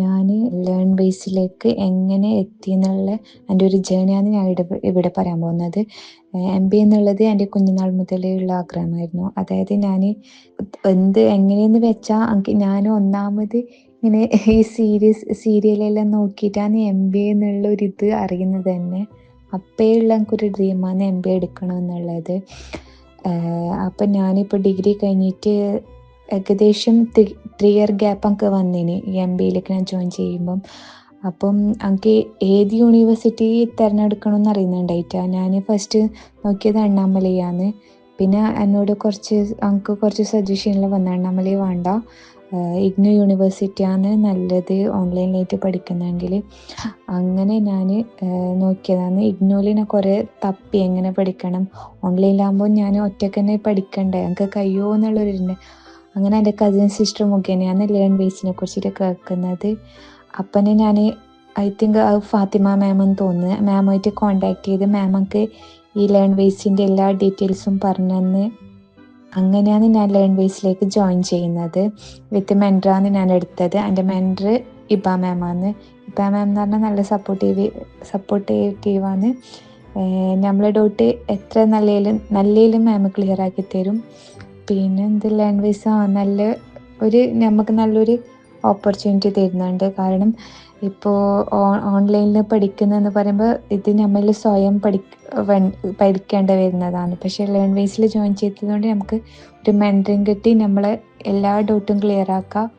ഞാൻ ലേൺ ബേസിലേക്ക് എങ്ങനെ എത്തി എന്നുള്ള എന്റെ ഒരു ജേണിയാണ് ഞാൻ ഇവിടെ പറയാൻ പോകുന്നത്. എം ബി എന്നുള്ളത് എന്റെ കുഞ്ഞുനാൾ മുതലേ ഉള്ള ആഗ്രഹമായിരുന്നു. അതായത് ഞാൻ എന്ത് എങ്ങനെയെന്ന് വെച്ചാൽ ഞാൻ ഒന്നാമത് ഇങ്ങനെ ഈ സീരീസ് സീരിയലെല്ലാം നോക്കിയിട്ടാണ് എം ബി എ എന്നുള്ള ഒരു ഇത് അറിയുന്നത് തന്നെ. ഉള്ള എനിക്കൊരു ഡ്രീമാണ് എം ബി എ എടുക്കണം എന്നുള്ളത്. അപ്പം ഞാനിപ്പോൾ ഡിഗ്രി കഴിഞ്ഞിട്ട് ഏകദേശം ത്രീ ഇയർ ഗ്യാപ്പ് എനിക്ക് വന്നിന് എം ബിയിലേക്ക് ഞാൻ ജോയിൻ ചെയ്യുമ്പം. അപ്പം എനിക്ക് ഏത് യൂണിവേഴ്സിറ്റി തിരഞ്ഞെടുക്കണമെന്ന് അറിയുന്നുണ്ടായിട്ടാ? ഞാൻ ഫസ്റ്റ് നോക്കിയത് അണ്ണാമലയാണ് പിന്നെ എന്നോട് കുറച്ച് എനിക്ക് കുറച്ച് സജഷനിൽ വന്ന അണ്ണാമലൈ വേണ്ട. ഇഗ്നു യൂണിവേഴ്സിറ്റിയാണ് നല്ലത് ഓൺലൈനിലായിട്ട് പഠിക്കുന്നെങ്കിൽ. അങ്ങനെ ഞാൻ നോക്കിയതാണ്. ഇഗ്നുവിൽ കുറേ തപ്പി എങ്ങനെ പഠിക്കണം? ഓൺലൈനിലാകുമ്പോൾ ഞാൻ ഒറ്റക്കന്നെ പഠിക്കണ്ടേ? എനിക്ക് കഴിയുമോ എന്നുള്ളൊരു അങ്ങനെ എന്റെ കസിൻ സിസ്റ്റർ മുഖേനയാണ് ലേൺ ബേസിനെ കുറിച്ചിട്ട് കേൾക്കുന്നത്. അപ്പനെ ഞാൻ ഐ തിങ്ക് ഫാത്തിമ മാം എന്ന് തോന്നുന്നു. മാമായിട്ട് കോണ്ടാക്ട് ചെയ്ത് മാമക്ക് ഈ ലേൺ ബേസിന്റെ എല്ലാ ഡീറ്റെയിൽസും പറഞ്ഞെന്ന്. അങ്ങനെയാണ് ഞാൻ ലേൺ ബേസിലേക്ക് ജോയിൻ ചെയ്യുന്നത്. വിത്ത് മെൻഡറാണ് ഞാൻ എടുത്തത്. എന്റെ മെന്റർ ഇബ മാമാണ് ഇബ മാം എന്ന് പറഞ്ഞാൽ നല്ല സപ്പോർട്ടീവ് സപ്പോർട്ടേറ്റീവാണ് നമ്മളെ ഡൗട്ട് എത്ര നല്ലതിലും നല്ലതിലും മാം ക്ലിയർ ആക്കി തരും. പിന്നെ എന്ത് ലേൺ വൈസ് ആ നല്ല ഒരു നമുക്ക് നല്ലൊരു ഓപ്പർച്യൂണിറ്റി തരുന്നുണ്ട്. കാരണം ഇപ്പോൾ ഓൺലൈനിൽ പഠിക്കുന്നതെന്ന് പറയുമ്പോൾ ഇത് നമ്മൾ സ്വയം പഠി പഠിക്കേണ്ടി വരുന്നതാണ്. പക്ഷേ ലേൺ വൈസിൽ ജോയിൻ ചെയ്തതുകൊണ്ട് നമുക്ക് ഒരു മെന്ററിങ് കിട്ടി. നമ്മളെ എല്ലാ ഡൗട്ടും ക്ലിയർ ആക്കാം.